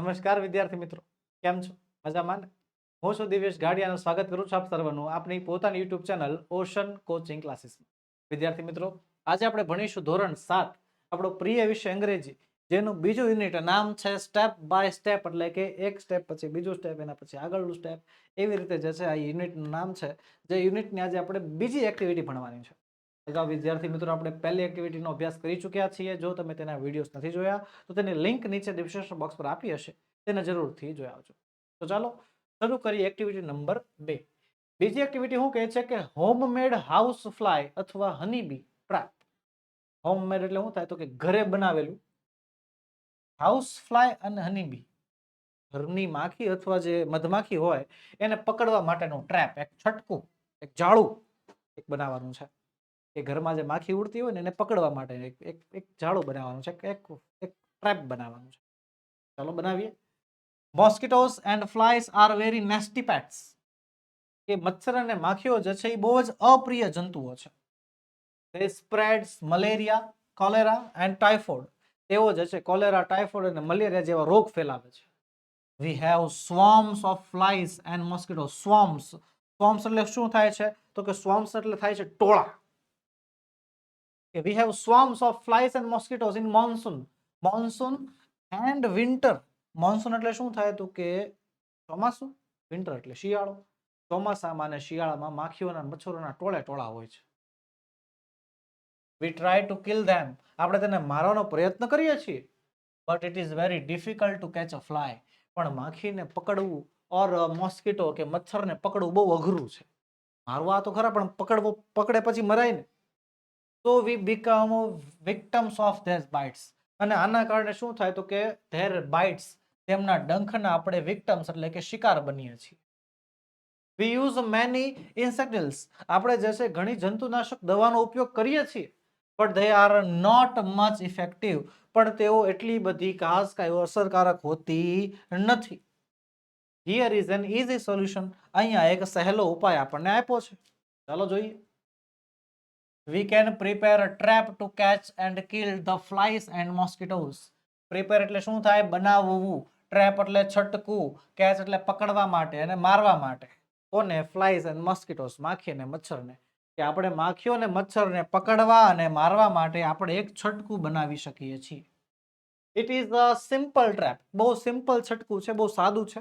નમસ્કાર વિદ્યાર્થી મિત્રો, કેમ છો? મજામાં ને? હું છું દિવ્યેશ ગાડિયાનું સ્વાગત કરું છું આપ સર્વનું આપણી પોતાની યુટ્યુબ ચેનલ ઓશન કોચિંગ ક્લાસીસમાં. વિદ્યાર્થી મિત્રો, આજે આપણે ભણીશું ધોરણ સાત, આપણો પ્રિય વિષય અંગ્રેજી, જેનું બીજું યુનિટ નામ છે સ્ટેપ બાય સ્ટેપ એટલે કે એક સ્ટેપ પછી બીજું સ્ટેપ એના પછી આગળનું સ્ટેપ એવી રીતે જે છે આ યુનિટનું નામ છે. જે યુનિટની આજે આપણે બીજી એક્ટિવિટી ભણવાની છે. અગાઉ વિદ્યાર્થી મિત્રો આપણે પહેલી એક્ટિવિટીનો અભ્યાસ કરી ચૂક્યા છીએ. જો તમે તેના વિડીયોઝ નથી જોયા, તો તેની લિંક નીચે ડિસ્ક્રિપ્શન બોક્સ પર આપી હશે. તેને જરૂરથી જોઈ આવજો તો ચાલો, શરૂ કરીએ એક્ટિવિટી નંબર બે. બીજી એક્ટિવિટી શું કહે છે કે હોમમેડ હાઉસ ફ્લાય અથવા હનીબી ટ્રેપ હોમમેડ એટલે શું થાય? તો કે ઘરે બનાવેલું હાઉસ ફ્લાય અને હનીબી ઘરની માખી અથવા જે મધમાખી હોય, એને પકડવા માટેનું ટ્રેપ એક છટકું, એક જાળું એક બનાવવાનું છે. કે ઘરમાં જે માખી ઉડતી હોય ને એને પકડવા માટે એક એક એક જાળો બનાવવાનું છે, એક એક ટ્રેપ બનાવવાનું છે. ચાલો બનાવીએ. Mosquitoes and flies are very nasty pests કે મચ્છર અને માખીઓ જે છે એ બહુ જ અપ્રિય જંતુઓ છે. તે spreads malaria cholera and typhoid તેઓ જે છે કોલેરા ટાઇફોઇડ અને મલેરિયા જેવા રોગ ફેલાવે છે. We have swarms of flies and mosquito swarms swarms એટલે શું થાય છે? તો કે સ્વોમ્સ એટલે થાય છે ટોળા. કે we have swarms of flies and mosquitoes in monsoon. Monsoon and winter. Monsoon એટલે શું થાય તો કે ચોમાસું વિન્ટર એટલે શિયાળો. ચોમાસામાં અને શિયાળામાં માખીઓના મચ્છરોના ટોળે ટોળા હોય છે. We try to kill them આપણે તેને મારવાનો પ્રયત્ન કરીએ છીએ. But it is very difficult to catch a fly પણ માખીને પકડવું ઓર મોસ્કિટો કે મચ્છરને પકડવું બહુ અઘરું છે. મારવા તો ખરા, પણ પકડવું, પકડે પછી મરાય ને. તો we become victims of their bites અને આના કારણે શું થાય તો કે ધેર બાઇટ્સ તેમના ડંખના આપણે વિક્ટમ્સ એટલે કે શિકાર બનીએ છીએ. વી યુઝ મેની ઇન્સેક્ટિલ્સ આપણે જે છે ઘણી જંતુનાશક દવાનો ઉપયોગ કરીએ છીએ but they are not much effective પણ તેઓ એટલી બધી ખાસ કાંઈ અસરકારક હોતી નથી. Here is an easy solution અહીંયા એક સહેલો ઉપાય આપણને આપ્યો છે. ચાલો જોઈએ. We can prepare a trap to catch and kill the flies and mosquitoes. Prepare એટલે શું થાય? બનાવવું. ટ્રેપ એટલે છટકવું. કેચ એટલે પકડવા માટે અને મારવા માટે. કોને? ફ્લાઇઝ એન્ડ મોસ્કિટોસ માખી અને મચ્છરને. કે આપણે માખીઓ અને મચ્છરને પકડવા અને મારવા માટે આપણે એક છટકું બનાવી શકીએ છીએ. It is a simple trap બહુ સિમ્પલ છટકું છે, બહુ સાદું છે.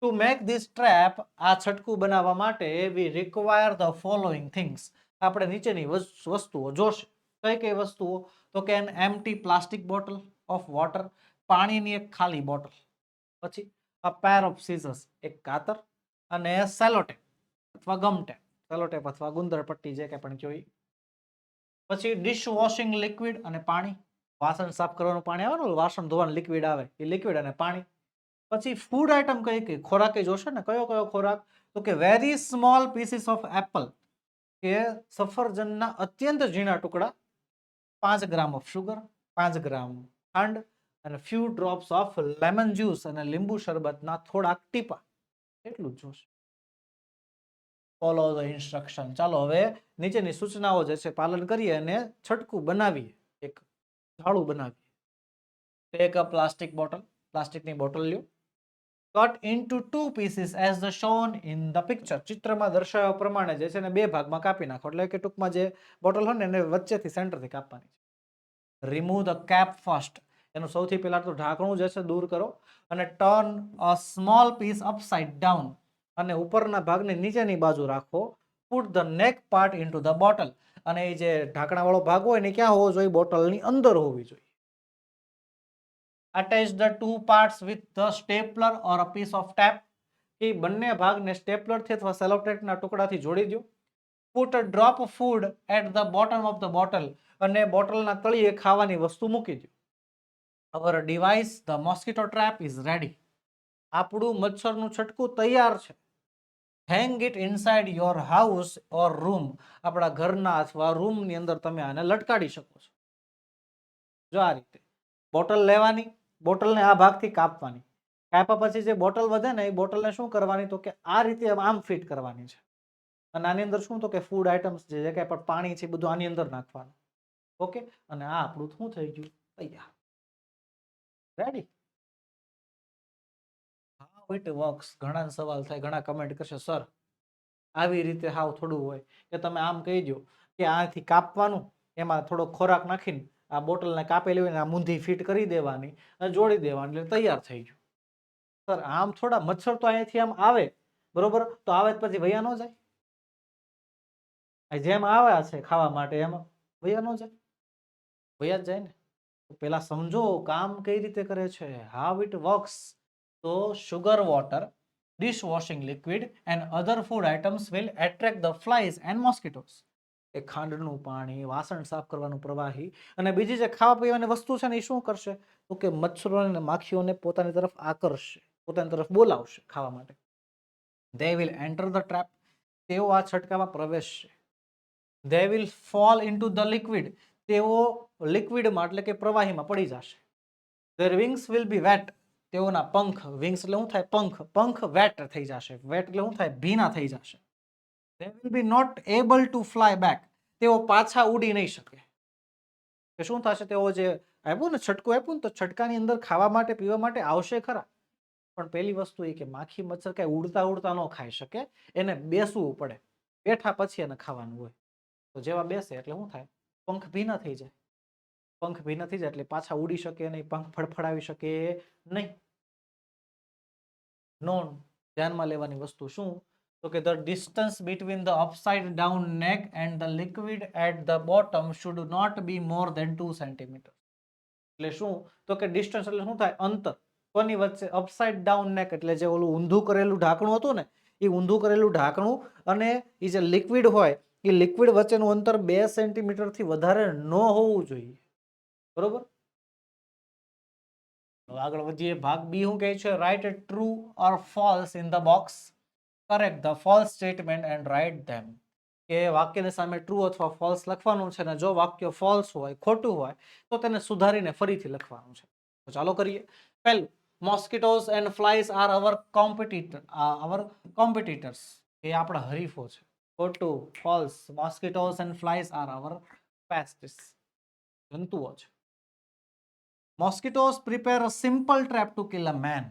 ટુ મેક ધીસ ટ્રેપ આ છટકું બનાવવા માટે we require the following things આપણે નીચેની વસ- વસ્તુઓ જોશે. કઈ કઈ વસ્તુઓ? તો કે an empty plastic bottle of water પાણીની એક ખાલી બોટલ પછી અ પેર ઓફ સીઝર્સ એક કાતર, અને સેલોટેપ અથવા ગમટેપ સેલોટેપ અથવા ગુંદર પટ્ટી જે કંઈ પણ કહો ઈ. પછી ડિશ વોશિંગ લિક્વિડ અને પાણી. વાસણ સાફ કરવાનું પાણી આવે ને ઓલું વાસણ ધોવાનું લિક્વિડ આવે. એ લિક્વિડ અને પાણી. પછી ફૂડ આઇટમ કઈ કઈ? ખોરાક એ જોશે ને? કયો કયો ખોરાક? તો કે very small pieces of apple કે સફરજનના અત્યંત ઝીણા ટુકડા પાંચ ગ્રામ ઓફ શુગર પાંચ ગ્રામ ખાંડ અને few drops of lemon juice અને લીંબુ શરબતના થોડાક ટીપા. એટલું જ જોશે. ફોલો ધ ઇન્સ્ટ્રક્શન ચાલો હવે નીચેની સૂચનાઓ જે છે પાલન કરીએ અને છટકું બનાવીએ. એક ઝાડું બનાવીએ. એક પ્લાસ્ટિક બોટલ પ્લાસ્ટિકની બોટલ લ્યો. Cut into two pieces as the shown in the picture ચિત્રમાં દર્શાવ્યા પ્રમાણે જે છે ને બે ભાગમાં કાપી નાખો. એટલે કે ટૂંકમાં જે બોટલ હોય ને એને વચ્ચેથી સેન્ટરથી કાપવાની રિમૂવ ધ કેપ ફર્સ્ટ એનું સૌથી પહેલાં તો ઢાંકણું જે છે દૂર કરો અને turn a small piece upside down અને ઉપરના ભાગને નીચેની બાજુ રાખો. Put the neck part into the bottle અને એ જે ઢાંકણાવાળો ભાગ હોય ને ક્યાં હોવો જોઈએ? બોટલની અંદર હોવી જોઈએ. Attach the two parts with the stapler or a piece of tape એ બંને ભાગને સ્ટેપલરથી અથવા સેલોટેટના ટુકડાથી જોડી દો. Put drop food at the bottom of the bottle અને બોટલના તળિયે ખાવાની વસ્તુ મૂકી દો. Our device the mosquito trap is ready આપણું મચ્છરનું છટકું તૈયાર છે. Hang it inside your house or room આપણા ઘરના અથવા રૂમની અંદર તમે આને લટકાડી શકો છો. જો આ રીતે બોટલ લેવાની બોટલને આ ભાગથી કાપવાની. કાપ્યા પછી જે બોટલ વધે ને એ બોટલને શું કરવાની? તો કે આ રીતે આમ- ફિટ કરવાની છે. અને આની અંદર શું તો કે ફૂડ આઇટમ્સ જે કાંઈ પણ પાણી છે બધું આની અંદર નાખવાનું. ઓકે? અને આ આપણું શું થઈ ગયું? તૈયાર રેડી ઇટ વર્ક્સ ઘણા સવાલ થાય, ઘણા કમેન્ટ કરશે. સર આવી રીતે હાવ થોડું હોય કે તમે આમ કહી દો કે આથી કાપવાનું, એમાં થોડો ખોરાક નાખીને આ બોટલને કાપેલી હોય ને આ મૂંધી ફિટ કરી દેવાની અને જોડી દેવાની એટલે તૈયાર થઈ ગયું. સર, આમ થોડા મચ્છર તો અહીંયાથી આમ આવે, બરોબર? તો આવે પછી વયા ન જાય? જેમ આવ્યા છે ખાવા માટે, એમ વયા ન જાય? વૈયા જ જાય ને? પેલા સમજો કામ કઈ રીતે કરે છે. હાવ ઇટ વર્ક્સ તો sugar water dishwashing liquid and other food items will attract the flies and mosquitoes. એ ખાંડનું પાણી, વાસણ સાફ કરવાનું પ્રવાહી અને બીજી જે ખાવા પીવાની વસ્તુ છે ને એ શું કરશે? તો કે મચ્છરો અને માખીઓને પોતાની તરફ આકર્ષશે, પોતાની તરફ બોલાવશે ખાવા માટે. They will enter the trap તેઓ આ છટકામાં પ્રવેશશે. They will fall into the liquid તેઓ લિક્વિડમાં એટલે કે પ્રવાહીમાં પડી જશે. Their wings will be wet તેઓના પંખ વિંગ્સ એટલે શું થાય? પંખ. પંખ વેટ થઈ જશે. વેટ એટલે શું થાય? ભીના થઈ જશે. They will be not able to fly back તેઓ પાછા ઉડી નહીં શકે. કે શું થશે? તેઓ જે આપ્યું ને છટકું આપ્યું ને તો છટકાની અંદર ખાવા માટે, પીવા માટે આવશે ખરા. પણ પહેલી વસ્તુ એ કે માખી મચ્છર કાંઈ ઉડતા ઉડતા ન ખાઈ શકે. એને બેસવું પડે. બેઠા પછી એને ખાવાનું હોય. તો જેવા બેસે એટલે શું થાય? પંખ ભીના થઈ જાય. પંખ ભીના થઈ જાય એટલે પાછા ઉડી શકે નહીં, પંખ ફડફડાવી શકે નહીં. નોન ધ્યાનમાં લેવાની વસ્તુ શું? તો કે the distance the upside down neck and the liquid at the bottom should not be more than two centimetre એટલે શું? તો કે ડિસ્ટન્સ એટલે શું થાય? અંતર. કોની વચ્ચે? અપસાઇડ ડાઉન નેક એટલે જે ઓલું ઊંધું કરેલું ઢાંકણું હતું ને એ ઊંધું કરેલું ઢાંકણું અને એ જે લિક્વિડ હોય એ લિક્વિડ વચ્ચેનું અંતર બે સેન્ટીમીટરથી વધારે ન હોવું જોઈએ. બરોબર? આગળ વધીએ. ભાગ બી શું કહે છે? Write true or false in the box correct the false statement and write them કે વાક્યની સામે ટ્રુ અથવા ફોલ્સ લખવાનું છે અને જો વાક્ય ફોલ્સ હોય, ખોટું હોય, તો તેને સુધારીને ફરીથી લખવાનું છે. તો ચાલો કરીએ. પહેલું mosquitoes and flies are our competitor our competitors એ આપણા હરીફો છે. ખોટું false mosquitoes and flies are our pests જંતુઓ છે. Mosquitoes prepare a simple trap to kill a man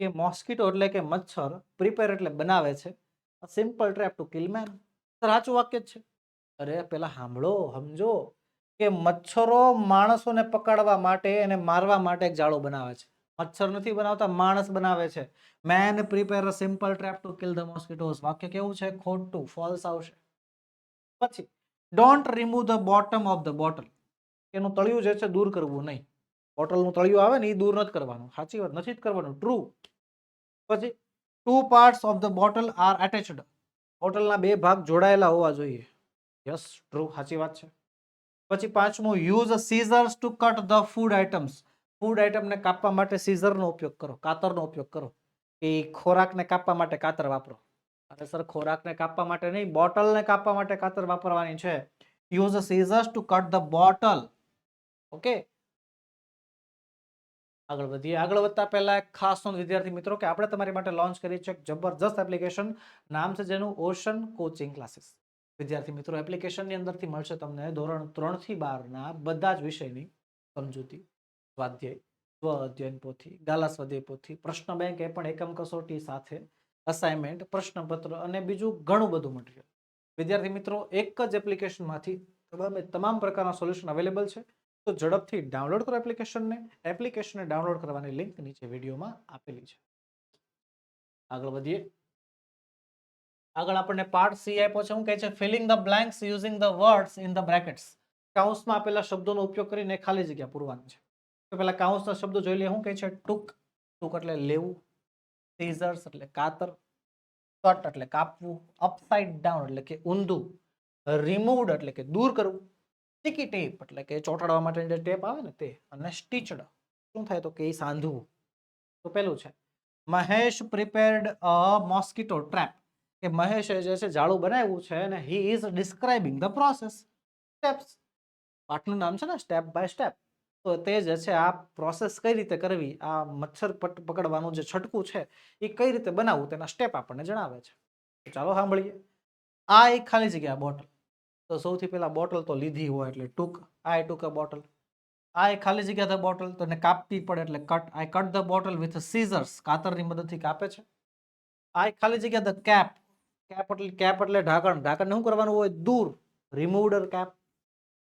કે મોસ્કિટો એટલે કે મચ્છર પ્રિપેર એટલે બનાવે છે. Simple trap to kill man સાચું વાક્ય જ છે. અરે, પેલા સાંભળો સમજો કે મચ્છરો માણસોને પકડવા માટે અને મારવા માટે એક જાળો બનાવે છે. મચ્છર નથી બનાવતા, માણસ બનાવે છે. Man prepare simple trap to kill the mosquitoes વાક્ય કેવું છે? ખોટું ફોલ્સ આવશે. પછી don't remove the bottom of the bottle એનું તળિયું જે છે, દૂર કરવું નહીં. બોટલનું તળિયું આવે ને એ દૂર નથી કરવાનું. સાચી વાત, નથી જ કરવાનું. ટ્રુ પછી two parts of the bottle are attached બોટલના બે ભાગ જોડાયેલા હોવા જોઈએ. યસ ટ્રુ સાચી વાત છે. પછી પાંચમું use scissors to cut the food items food આઇટમને કાપવા માટે સીઝરનો ઉપયોગ કરો, કાતરનો ઉપયોગ કરો. એ ખોરાકને કાપવા માટે કાતર વાપરો. અને સર ખોરાકને કાપવા માટે નહીં, બોટલને કાપવા માટે કાતર વાપરવાની છે. Use scissors to cut the bottle okay આગળ વધીએ આગળ વધતા પહેલા એક ખાસ નોંધ વિદ્યાર્થી મિત્રો કે આપણે તમારી માટે લોન્ચ કરી છે એક જબરજસ્ત એપ્લિકેશન નામ છે જેનું ઓશન કોચિંગ ક્લાસીસ વિદ્યાર્થી મિત્રો એપ્લિકેશનની અંદરથી મળશે તમને ધોરણ ત્રણથી બારના બધા જ વિષયની સમજૂતી, સ્વાધ્યાય, સ્વ અધ્યયન પોથી, ગાલા સ્વાધ્યાય પોથી, પ્રશ્ન બેંક એ પણ એકમ કસોટી સાથે અસાઇનમેન્ટ પ્રશ્નપત્ર અને બીજું ઘણું બધું મટીરિયલ વિદ્યાર્થી મિત્રો, એક જ એપ્લિકેશનમાંથી તમામે તમામ પ્રકારના સોલ્યુશન અવેલેબલ છે. તો ઝડપથી ડાઉનલોડ કરો એપ્લિકેશનને. એપ્લિકેશનને ડાઉનલોડ કરવાની લિંક નીચે વિડીયોમાં આપેલી છે. આગળ વધીએ. આગળ આપણને પાર્ટ સી આપ્યો છે. હું કહે છે filling the blanks using the words in the brackets કાઉન્સમાં આપેલા શબ્દોનો ઉપયોગ કરીને ખાલી જગ્યા પૂરવાની છે. તો પેલા કાઉન્સના શબ્દો જોઈ લઈએ. હું કહે છે, ટૂંક. ટૂંક એટલે લેવું. સીઝર્સ એટલે કાતર. કટ એટલે કાપવું. અપસાઇડ ડાઉન એટલે કે ઊંધું. રિમૂવડ એટલે કે દૂર કરવું. સ્ટીકી ટેપ એટલે કે ચોંટાડવા માટે જે ટેપ આવે ને તે, અને સ્ટીચડ શું થાય તો કે એ સાંધવું. તો પેલું છે, Mahesh prepared a mosquito trap કે મહેશે જે છે જાળું બનાવ્યું છે અને he is describing the process steps પાઠનું નામ છે ને સ્ટેપ બાય સ્ટેપ તો તે જે છે આ પ્રોસેસ કઈ રીતે કરવી, આ મચ્છર પટ પકડવાનું જે છટકું છે, એ કઈ રીતે બનાવવું તેના સ્ટેપ આપણને જણાવે છે. ચાલો સાંભળીએ. આ એક ખાલી જગ્યા બોટલ તો સૌથી પહેલાં બોટલ તો લીધી હોય એટલે ટૂંક, આ ટૂંક બોટલ. આ એક ખાલી જગ્યા ધ બોટલ, તો એને કાપવી પડે એટલે cut I cut the bottle with scissors કાતરની મદદથી કાપે છે. આ ખાલી જગ્યા ધ કેપ કેપ એટલે કેપ એટલે ઢાંકણ. ઢાંકણને શું કરવાનું હોય? દૂર રિમૂવડર કેપ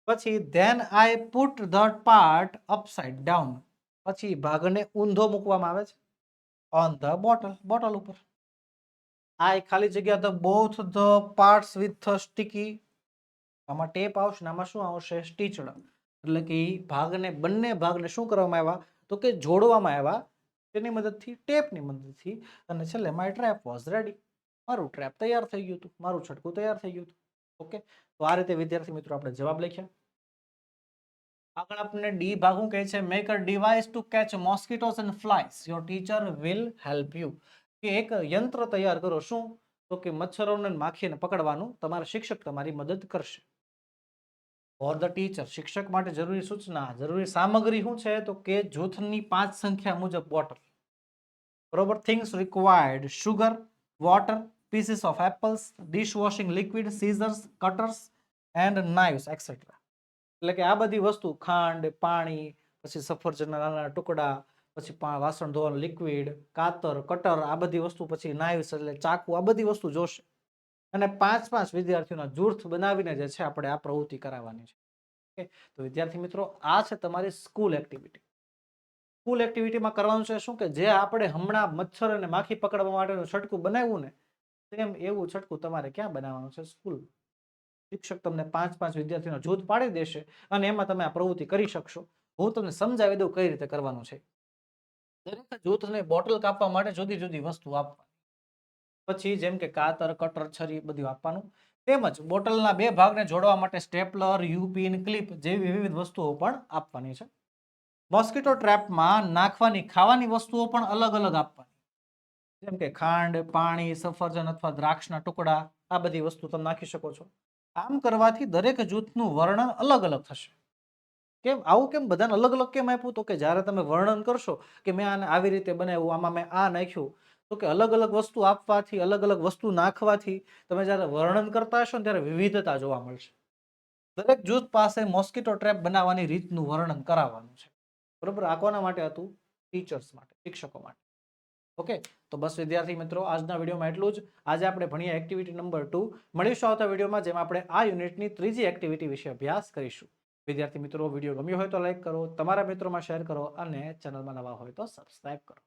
પછી then I put the part upside down પછી ભાગને ઊંધો મૂકવામાં આવે છે. ઓન ધ બોટલ બોટલ ઉપર. આ ખાલી જગ્યા the both the parts with sticky આમાં ટેપ આવશે ને આમાં શું આવશે? સ્ટીચડ. એટલે કે એ ભાગને, બંને ભાગને શું કરવામાં આવ્યા? તો કે જોડવામાં આવ્યા. તેની મદદથી, ટેપની મદદથી. અને છેલ્લે માય ટ્રેપ વોઝ રેડી મારું ટ્રેપ તૈયાર થઈ ગયું હતું. મારું છટકું તૈયાર થઈ ગયું હતું. ઓકે? તો આ રીતે, વિદ્યાર્થી મિત્રો, આપણે જવાબ લખ્યા. આગળ આપણને ડી ભાગું કહે છે make a device to catch mosquitoes and flies your teacher will help you કે એક યંત્ર તૈયાર કરો. શું? તો કે મચ્છરોને માખીને પકડવાનું. તમારા શિક્ષક તમારી મદદ કરશે. ફોર ધ ટીચર શિક્ષક માટે જરૂરી સૂચના, જરૂરી સામગ્રી શું છે? તો કે જૂથની પાંચ સંખ્યા મુજબ બોટલ બરોબર? Things required sugar water pieces of apples dishwashing liquid scissors cutters and knives etcetera એટલે કે આ બધી વસ્તુ, ખાંડ, પાણી, પછી સફરજનના નાના ટુકડા, પછી વાસણ, ધોવાનું લિક્વિડ કાતર કટર આ બધી વસ્તુ, પછી નાઇવ્સ એટલે ચાકુ, આ બધી વસ્તુ જોશે. અને પાંચ પાંચ વિદ્યાર્થીઓના જૂથ બનાવીને જે છે આપણે આ પ્રવૃત્તિ કરાવવાની છે. તો વિદ્યાર્થી મિત્રો, આ છે તમારી સ્કૂલ એક્ટિવિટી. સ્કૂલ એક્ટિવિટીમાં કરવાનું છે શું કે જે આપણે હમણાં મચ્છર અને માખી પકડવા માટેનું છટકું બનાવ્યું ને સેમ એવું છટકું તમારે ક્યાં બનાવવાનું છે સ્કૂલ? શિક્ષક તમને પાંચ પાંચ વિદ્યાર્થીનો જૂથ પાડી દેશે અને એમાં તમે આ પ્રવૃત્તિ કરી શકશો. હું તમને સમજાવી દઉં કઈ રીતે કરવાનું છે. દરેક જૂથને બોટલ કાપવા માટે જુદી જુદી વસ્તુ આપવાની પછી જેમ કે કાતર, કટર, છરી બધું આપવાનું. તેમજ બોટલના બે ભાગને જોડવા માટે સ્ટેપલર, યુપિન, ક્લિપ જેવી વિવિધ વસ્તુઓ પણ આપવાની છે. મોસ્કીટો ટ્રેપમાં નાખવાની, ખાવાની વસ્તુઓ પણ અલગ અલગ આપવાની. જેમ કે ખાંડ, પાણી, સફરજન અથવા દ્રાક્ષના ટુકડા, આ બધી વસ્તુ તમે નાખી શકો છો. આમ કરવાથી દરેક જૂથનું વર્ણન અલગ અલગ થશે. કેમ? આવું કેમ? બધાને અલગ અલગ કેમ આપ્યું? તો કે જ્યારે તમે વર્ણન કરશો કે મેં આને આવી રીતે બનાવ્યું, આમાં મેં આ નાખ્યું તો કે અલગ અલગ વસ્તુ આપવાથી, અલગ અલગ વસ્તુ નાખવાથી તમે જ્યારે વર્ણન કરતા હશો ને ત્યારે વિવિધતા જોવા મળશે. દરેક જૂથ પાસે મોસ્કિટો ટ્રેપ બનાવવાની રીતનું વર્ણન કરાવવાનું છે. બરોબર? આ કોના માટે હતું? ટીચર્સ માટે, શિક્ષકો માટે. ઓકે? તો બસ વિદ્યાર્થી મિત્રો, આજના વિડીયોમાં એટલું જ. આજે આપણે ભણીએ એક્ટિવિટી નંબર ટુ મળીશું આવતા વિડીયોમાં જેમાં આપણે આ યુનિટની ત્રીજી એક્ટિવિટી વિશે અભ્યાસ કરીશું. વિદ્યાર્થી મિત્રો, વીડિયો ગમ્યો હોય તો લાઈક કરો, તમારા મિત્રોમાં શેર કરો અને ચેનલમાં નવા હોય તો સબસ્ક્રાઈબ કરો.